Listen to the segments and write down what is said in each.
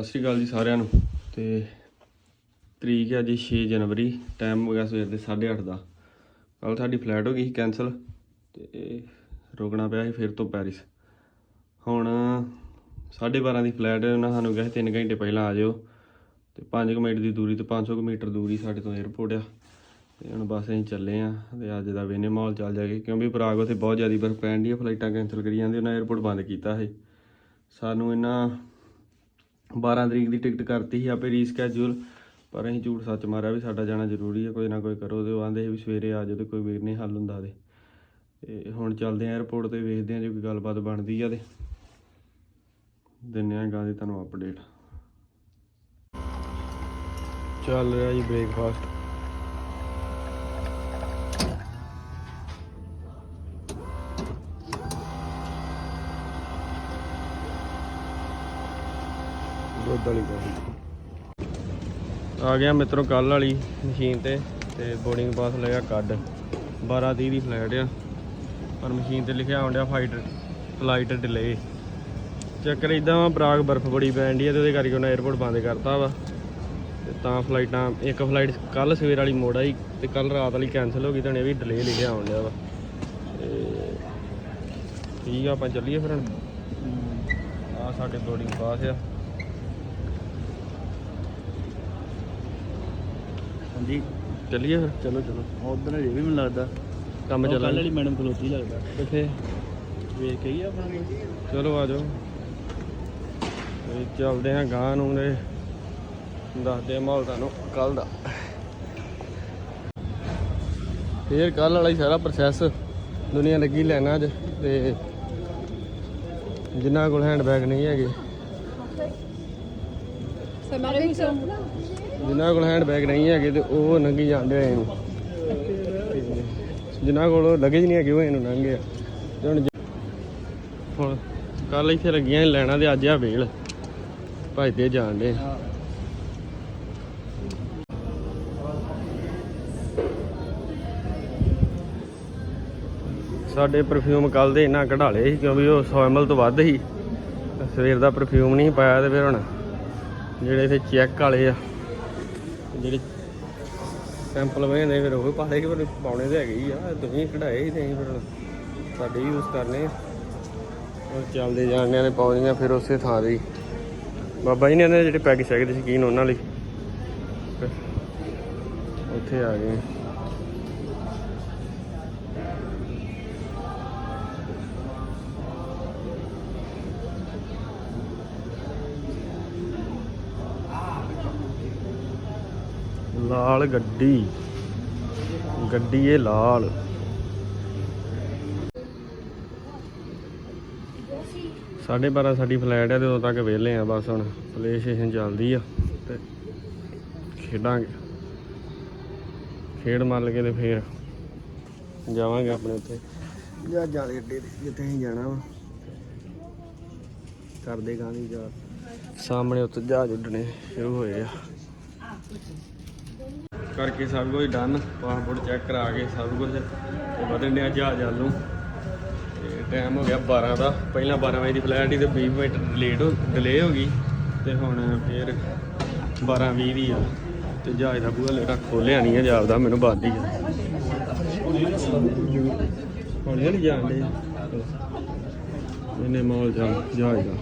ਸਤਿ ਸ੍ਰੀ ਅਕਾਲ ਜੀ ਸਾਰਿਆਂ ਨੂੰ। ਤੇ ਤਰੀਕ ਹੈ ਜੀ 6 ਜਨਵਰੀ ਟਾਈਮ ਹੋ ਗਿਆ ਸਵੇਰ ਦੇ 8:30 ਦਾ। ਕੱਲ ਸਾਡੀ ਫਲਾਈਟ ਹੋ ਗਈ ਸੀ ਕੈਨਸਲ ਤੇ ਰੁਕਣਾ ਪਿਆ ਸੀ ਫਿਰ ਤੋਂ ਪੈਰਿਸ ਹੁਣ 12:30 ਦੀ ਫਲਾਈਟ ਉਹਨਾਂ ਸਾਨੂੰ ਕਿਹਾ 3 ਘੰਟੇ ਪਹਿਲਾਂ ਆ ਜਾਓ ਤੇ 5 ਮਿੰਟ ਦੀ ਦੂਰੀ ਤੇ 500 ਕੁ ਮੀਟਰ ਦੂਰੀ ਸਾਡੇ ਤੋਂ 에ਅਰਪੋਰਟ ਆ। ਤੇ ਹੁਣ ਬਸ ਅਸੀਂ ਚੱਲੇ ਆ ਤੇ ਅੱਜ ਦਾ ਵੇਨੇ ਮਾਹੌਲ ਚੱਲ ਜਾਗੇ ਕਿਉਂਕਿ ਪ੍ਰਾਗ ਉੱਥੇ ਬਹੁਤ ਜ਼ਿਆਦਾ ਬਰਫ਼ ਪੈਣ ਦੀ ਫਲਾਈਟਾਂ ਕੈਨਸਲ ਕਰੀ ਜਾਂਦੇ, ਉਹਨਾਂ 에ਅਰਪੋਰਟ ਬੰਦ ਕੀਤਾ ਸੀ। ਸਾਨੂੰ ਇਹਨਾਂ 12 ਤਰੀਕ ਦੀ ਟਿਕਟ ਕਰਤੀ ਸੀ ਆਪੇ ਰੀਸਕੈਜੂਲ ਪਰ ਅਸੀਂ ਝੂਠ ਸੱਚ ਮਾਰਿਆ ਵੀ ਸਾਡਾ ਜਾਣਾ ਜ਼ਰੂਰੀ ਹੈ, ਕੋਈ ਨਾ ਕੋਈ ਕਰੋ, ਤੇ ਉਹ ਆਂਦੇ ਸੀ ਵੀ ਸਵੇਰੇ ਆ ਜਾਓ ਤੇ ਕੋਈ ਵੀਰ ਨਹੀਂ ਹੱਲ ਹੁੰਦਾ ਤੇ। ਤੇ ਹੁਣ ਚੱਲਦੇ ਆ 에ਅਰਪੋਰਟ ਤੇ ਵੇਖਦੇ ਆ ਜੇ ਕੋਈ ਗੱਲਬਾਤ ਬਣਦੀ ਆ ਤੇ। ਦਿੰਨੇ ਆ ਗਾਂ ਦੀ ਤੁਹਾਨੂੰ ਅਪਡੇਟ ਚੱਲ ਰਿਹਾ ਜੀ ਬ੍ਰੇਕਫਾਸਟ ਦੁੱਧ ਵਾਲੀ ਕਾਫੀ ਆ ਗਿਆ ਮਿੱਤਰੋ ਕੱਲ ਵਾਲੀ ਮਸ਼ੀਨ ਤੇ ਤੇ ਬੋਰਡਿੰਗ ਪਾਸ ਲਿਆ ਕੱਢ। 12:30 ਦੀ ਫਲਾਈਟ ਆ। ਪਰ ਮਸ਼ੀਨ ਤੇ ਲਿਖਿਆ ਆਉਂਦਿਆ ਫਲਾਈਟ ਫਲਾਈਟ ਡਿਲੇ ਚੱਕਰ ਇਦਾਂ ਵਾ ਪ੍ਰਾਗ ਬਰਫ਼ ਬੜੀ ਪੈਣ ਦੀ ਆ ਤੇ ਉਹਦੇ ਕਰਕੇ ਉਹਨਾਂ 에어ਪੋਰਟ ਬੰਦ ਕਰਤਾ ਵਾ। ਤੇ ਤਾਂ ਫਲਾਈਟਾਂ ਇੱਕ ਫਲਾਈਟ ਕੱਲ ਸਵੇਰ ਵਾਲੀ ਮੋੜ ਆਈ ਤੇ ਕੱਲ ਰਾਤ ਵਾਲੀ ਕੈਨਸਲ ਹੋ ਗਈ ਤਾਂ ਇਹ ਵੀ ਡਿਲੇ ਲਿਖਿਆ ਆਉਂਦਿਆ ਵਾ। ਤੇ ਠੀਕ ਆ, ਆਪਾਂ ਚੱਲੀਏ ਫਿਰ ਆ ਸਾਡੇ ਬੋਰਡਿੰਗ ਪਾਸ ਆ। ਹਾਂਜੀ। ਚੱਲੀਏ ਫਿਰ? ਚਲੋ ਚਲੋ। ਉਧਰ ਹਜੇ ਵੀ ਮੈਨੂੰ ਲੱਗਦਾ। ਕੰਮ ਕੱਲ ਚੱਲਣ ਵਾਲੀ ਮੈਡਮ ਖਲੋਤੀ ਲੱਗਦਾ। ਕਿੱਥੇ? ਵੇਖ ਕੇ ਹੀ ਆਪਣਾ। ਚਲੋ ਆ ਜਾਓ। ਤੇ ਚੱਲਦੇ ਹਾਂ ਗਾਂ ਨੂੰ ਨੇ ਦੱਸਦੇ ਆ ਮਾਹੌਲ ਤੁਹਾਨੂੰ ਕੱਲ ਦਾ। ਫੇਰ ਕੱਲ ਵਾਲਾ ਹੀ ਸਾਰਾ ਪ੍ਰੋਸੈਸ ਦੁਨੀਆ ਲੱਗੀ ਲੈਣਾ ਅੱਜ ਤੇ ਜਿਨ੍ਹਾਂ ਕੋਲ ਹੈਂਡ ਬੈਗ ਨਹੀਂ ਹੈਗੇ। ਜਿਨ੍ਹਾਂ ਕੋਲ ਹੈਂਡ ਬੈਗ ਨਹੀਂ ਹੈਗੇ ਤੇ ਉਹ ਨੰਗੀ ਜਾਂਦੇ ਆ ਇਹਨੂੰ। ਜਿਨ੍ਹਾਂ ਕੋਲ ਲਗੇਜ ਨਹੀਂ ਹੈਗੇ, ਉਹ ਇਹਨੂੰ ਲੰਘੇ ਆ। ਤੇ ਹੁਣ ਹੁਣ ਕੱਲ ਇੱਥੇ ਲੱਗੀਆਂ ਲੈਣਾ ਤੇ ਅੱਜ ਆ ਵੇਲ। ਭਜਦੇ ਜਾਣ ਦੇ ਸਾਡੇ ਪਰਫਿਊਮ ਕੱਲ ਦੇ ਇੰਨਾ ਕਢਾਲੇ ਸੀ ਕਿਉਂਕਿ ਉਹ 100 ml ਤੋਂ ਵੱਧ ਸੀ। ਸਵੇਰ ਦਾ ਪਰਫਿਊਮ ਨਹੀਂ ਪਾਇਆ ਤੇ ਫਿਰ ਹੁਣ ਜਿਹੜੇ ਇੱਥੇ ਚੈੱਕ ਵਾਲੇ ਆ। ਜਿਹੜੇ ਸੈਂਪਲ ਵੇਂਦੇ ਫਿਰ ਉਹ ਪਾਲੇ ਕਿ ਫਿਰ ਪਾਉਣੇ ਤੇ ਹੈਗੇ ਹੀ ਆ। ਤੁਸੀਂ ਕਢਾਏ ਸੀ ਤੇ ਫਿਰ ਸਾਡੇ ਯੂਜ਼ ਕਰਨੇ ਆ। ਉਹ ਚੱਲਦੇ ਜਾਣਿਆਂ ਨੇ ਪਹੁੰਚੀਆਂ ਫਿਰ ਉਸੇ ਥਾਂ ਦੀ ਬਾਬਾ ਜੀ ਨੇ ਇਹਨਾਂ ਦੇ ਜਿਹੜੇ ਪੈਗ ਸ਼ੈਗ ਦੇ ਸ਼ਕੀਨ ਉਹਨਾਂ ਲਈ? ਉੱਥੇ ਆ ਗਏ। ਲਾਲ ਗੱਡੀ। ਗੱਡੀ ਇਹ ਲਾਲ। ਸਾਢੇ ਬਾਰਾਂ ਸਾਡੀ ਫਲਾਈਟ ਹੈ ਤੇ ਉਦੋਂ ਤੱਕ ਵਿਹਲੇ ਆ ਬਸ ਹੁਣ। ਪਲੇ ਸਟੇਸ਼ਨ ਚੱਲਦੀ ਆ ਤੇ ਖੇਡਾਂਗੇ। ਖੇਡ ਮੰਨ ਕੇ ਤੇ ਫੇਰ ਜਾਵਾਂਗੇ ਆਪਣੇ ਉੱਤੇ। ਜਹਾਜ਼ਾਂ ਦੇ ਅੱਡੇ ਤੇ ਜਿੱਥੇ ਅਸੀਂ ਜਾਣਾ ਵਾ। ਕਰਦੇ ਗਾਂਧੀ ਜਾ ਸਾਹਮਣੇ ਉੱਤੇ ਜਹਾਜ਼ ਉੱਡਣੇ ਸ਼ੁਰੂ ਹੋਏ ਆ। ਕਰਕੇ ਸਭ ਕੁਝ ਡਨ ਪਾਸਪੋਰਟ ਚੈੱਕ ਕਰਾ ਕੇ ਸਭ ਕੁਝ ਤੇ ਵਧਣ ਡਿਆ ਜਹਾਜ਼ ਵੱਲ ਨੂੰ। ਤੇ ਟਾਈਮ ਹੋ ਗਿਆ 12 ਦਾ। ਪਹਿਲਾਂ 12 ਵਜੇ ਦੀ ਫਲਾਈਟ ਸੀ ਤੇ 20 ਮਿੰਟ ਲੇਟ ਹੋ ਡਿਲੇ ਹੋ ਗਈ ਤੇ ਹੁਣ ਫੇਰ 12 20 ਦੀ ਆ। ਤੇ ਜਹਾਜ਼ ਦਾ ਬੂਹਾ ਲੇਟਾ ਖੋਲਿਆ ਨਹੀਂ ਆ ਜਾਪਦਾ ਮੈਨੂੰ ਬਾਦ ਹੀ ਆ। ਹੌਲੀ ਹੌਲੀ ਜਾਂਦੇ ਇਹਨੇ ਮਾਲ ਜਾ ਜਹਾਜ਼ ਦਾ।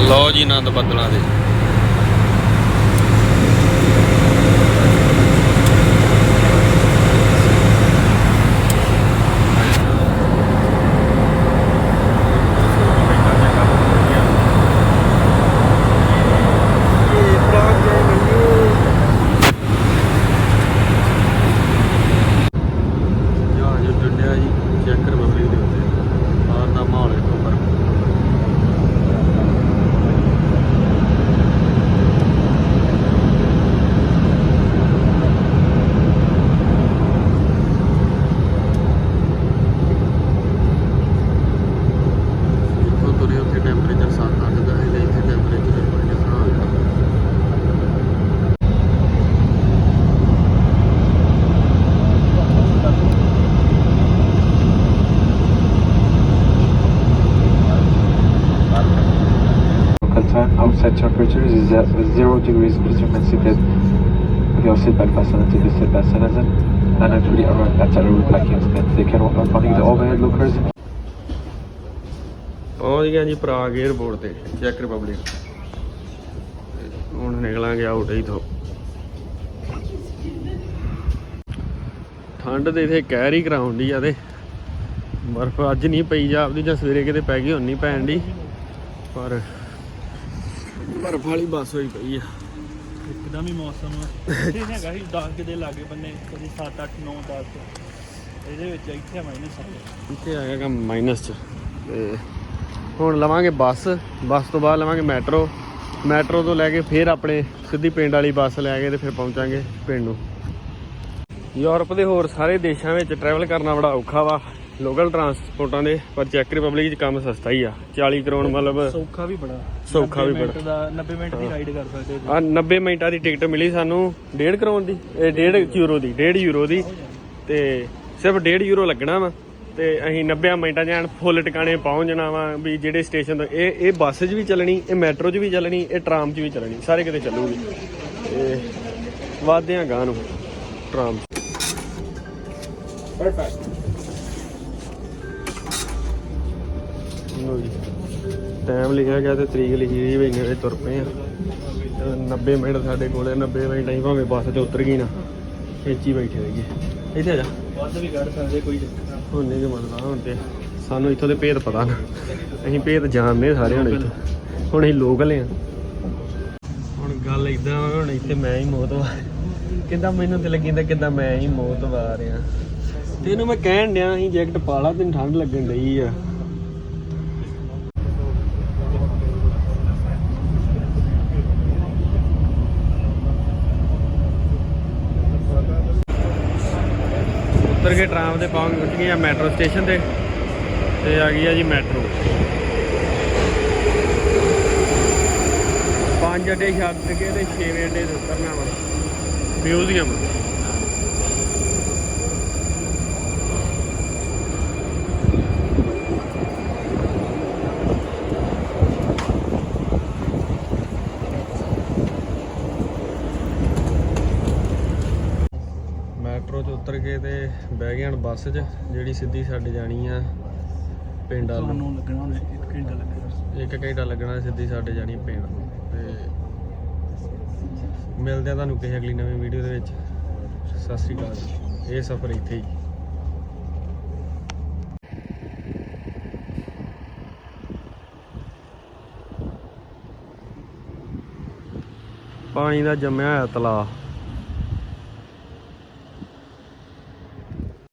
ਲਓ ਜੀ ਆਨੰਦ ਬੱਦਲਾਂ ਦੇ ਜਹਾਜ਼ ਉੱਡਿਆ ਜੀ ਚੈੱਕ ਰਿਪਬਲਿਕ ਦੇ ਉੱਤੇ ਬਾਹਰ ਦਾ ਮਾਹੌਲ ਇੱਕ ਉੱਪਰ ਇੱਥੋਂ ਤੁਰੇ ਉੱਥੇ ਟੈਂਪਰੇਚਰ 7-8 ਦਾ ਹੈ ਤੇ ਇੱਥੇ ਟੈਂਪਰੇਚਰ ਮਾਈਨਸ ਨਾ ਹੋਇਆ Local time outside temperature is at 0 degrees. Please remain seated with your seatbelt fastened until the seatbelt sign and actually arrive at a route like instant. They can open running the overhead lockers ਪਹੁੰਚ ਗਿਆ ਜੀ Prague airport ਤੇ ਚੈੱਕ Republic ਹੁਣ ਨਿਕਲਾਂਗੇ out ਹੀ ਤੋਂ ਠੰਡ ਤੇ ਇਥੇ ਕਹਿਰ ਹੀ ਕਰਾਉਂਦੀ ਆ ਤੇ ਬਰਫ਼ ਅੱਜ ਨਹੀਂ ਪਈ ਜਾਪਦੀ ਜਾਂ ਸਵੇਰੇ ਕਿਤੇ ਪੈ ਗਈ ਹੁਣ ਨਹੀਂ ਪੈਣ ਦੀ ਪਰ ਬਰਫ਼ ਵਾਲੀ ਬੱਸ ਹੋਈ ਪਈ ਆ। ਇੱਕਦਮ ਹੀ ਮੌਸਮ ਇੱਥੇ ਹੈਗਾ ਸੀ 10 ਕਿਤੇ ਲਾਗੇ ਬੰਨੇ ਕਦੀ 7 8 9 10 ਇਹਦੇ ਵਿੱਚ ਇੱਥੇ ਮਾਈਨਸ ਇੱਥੇ ਆ ਗਿਆ ਮਾਈਨਸ ਚ। ਤੇ ਹੁਣ ਲਵਾਂਗੇ ਬੱਸ ਬੱਸ ਤੋਂ ਬਾਅਦ ਲਵਾਂਗੇ ਮੈਟਰੋ। ਮੈਟਰੋ ਤੋਂ ਲੈ ਕੇ ਫਿਰ ਆਪਣੇ ਸਿੱਧੀ ਪਿੰਡ ਵਾਲੀ ਬੱਸ ਲੈ ਕੇ ਤੇ ਫਿਰ ਪਹੁੰਚਾਂਗੇ ਪਿੰਡ ਨੂੰ। ਯੂਰਪ ਦੇ ਹੋਰ ਸਾਰੇ ਦੇਸ਼ਾਂ ਵਿੱਚ ਟਰੈਵਲ ਕਰਨਾ ਬੜਾ ਔਖਾ ਵਾ। ਲੋਕਲ ਟਰਾਂਸਪੋਰਟਾਂ ਦੇ ਪਰ ਚੈੱਕ ਰਿਪਬਲਿਕ 'ਚ ਕੰਮ ਸਸਤਾ ਹੀ ਆ। 40 ਕਰੋੜ ਮਤਲਬ ਸੌਖਾ ਵੀ ਬੜਾ। ਸੌਖਾ ਵੀ 90 ਮਿੰਟ ਦਾ 90 ਮਿੰਟ ਦੀ ਰਾਈਡ ਕਰ ਸਕਦੇ ਆ 90 ਮਿੰਟਾਂ ਦੀ ਟਿਕਟ ਮਿਲੀ ਸਾਨੂੰ 1.5 ਕਰੋੜ ਦੀ ਇਹ 1.5 ਯੂਰੋ ਦੀ 1.5 ਯੂਰੋ ਦੀ। ਤੇ ਸਿਰਫ 1.5 ਯੂਰੋ ਲੱਗਣਾ ਵਾ। ਤੇ ਅਸੀਂ 90 ਮਿੰਟਾਂ ਐਨ ਫੁੱਲ ਟਿਕਾਣੇ ਪਹੁੰਚ ਜਾਣਾ ਵਾ ਵੀ ਜਿਹੜੇ ਸਟੇਸ਼ਨ ਤੋਂ ਇਹ ਇਹ ਬੱਸ 'ਚ ਵੀ ਚੱਲਣੀ ਇਹ ਮੈਟਰੋ 'ਚ ਵੀ ਚੱਲਣੀ ਇਹ ਟਰਾਮ 'ਚ ਵੀ ਚੱਲਣੀ ਸਾਰੇ ਕਿਤੇ ਚੱਲੂਗੀ। ਤੇ ਵਾਧੇ ਆ ਗਾਂ ਨੂੰ ਟਰਾਮ 'ਚ। ਜੀ। ਟਾਈਮ ਲਿਖਿਆ ਗਿਆ ਤੇ ਤਰੀਕ ਲਿਖੀ ਗਈ ਵੀ ਵਜੇ ਤੁਰ ਪਏ ਆ। ਤੇ 90 ਮਿੰਟ ਸਾਡੇ ਕੋਲੇ 90 ਮਿੰਟ ਅਸੀਂ ਭਾਵੇਂ ਬੱਸ ਤੇ ਉਤਰ ਗਈ ਨਾ ਖੇਚੀ ਬੈਠੇ ਰਹੀਏ ਇੱਥੇ ਆ ਜਾ। ਵੱਧ ਵੀ ਕੱਢ ਸਕਦੇ ਕੋਈ ਨਹੀਂ। ਹੁਣ ਨਹੀਂ ਮੰਨਦਾ ਹੁਣ ਤੇ। ਸਾਨੂੰ ਇੱਥੋਂ ਦੇ ਭੇਦ ਪਤਾ ਨਾ। ਅਸੀਂ ਭੇਦ ਜਾਣਦੇ ਸਾਰੇ ਹੁਣ ਇੱਥੇ। ਹੁਣ ਅਸੀਂ ਲੋਕਲ ਆ। ਹੁਣ ਗੱਲ ਇਦਾਂ ਹੁਣ ਇੱਥੇ ਮੈਂ ਹੀ ਮੌਤ ਵਾ ਕਿੱਦਾਂ ਮੈਨੂੰ ਤੇ ਲੱਗੀ ਤਾਂ ਕਿੱਦਾਂ ਮੈਂ ਹੀ ਮੌਤ ਵਾ ਰਿਹਾ ਤੇ ਇਹਨੂੰ ਮੈਂ ਕਹਿਣ ਡਿਆ ਸੀ ਜੈਕਟ ਪਾ ਲਾ ਤੈਨੂੰ ਠੰਡ ਲੱਗਣ ਡਈ ਆ। ਉੱਤਰ ਕੇ ਟਰਾਮ ਦੇ ਪਹੁੰਚ ਪਹੁੰਚ ਗਏ ਆ ਮੈਟਰੋ ਸਟੇਸ਼ਨ ਤੇ ਤੇ ਆ ਗਈ ਆ ਜੀ ਮੈਟਰੋ। ਪੰਜ ਅੱਡੇ ਛੱਡ ਕੇ ਤੇ 6 ਅੱਡੇ ਤੇ ਉਤਰਨਾ ਵਾ। ਮਿਊਜ਼ੀਅਮ ਮੈਟਰੋ 'ਚ ਉਤਰ ਕੇ ਤੇ ਬਹਿ ਗਏ ਹਣ ਬੱਸ 'ਚ ਜਿਹੜੀ ਸਿੱਧੀ ਸਾਡੇ ਜਾਣੀ ਆ ਪਿੰਡ ਵੱਲ। ਨੂੰ ਤੁਹਾਨੂੰ ਲੱਗਣਾ ਹੁਣ 1 ਘੰਟਾ ਲੱਗਣਾ। ਇੱਕ ਘੰਟਾ ਲੱਗਣਾ ਸਿੱਧੀ ਸਾਡੇ ਜਾਣੀ ਪਿੰਡ ਤੇ ਮਿਲਦੇ ਆ ਤੁਹਾਨੂੰ ਕਿਸੇ ਅਗਲੀ ਨਵੀਂ ਵੀਡੀਓ ਦੇ ਵਿੱਚ। ਸਤਿ ਸ੍ਰੀ ਅਕਾਲ। ਇਹ ਸਫ਼ਰ ਇੱਥੇ ਹੀ। ਪਾਣੀ ਦਾ ਜੰਮਿਆ ਹੋਇਆ ਤਲਾਅ।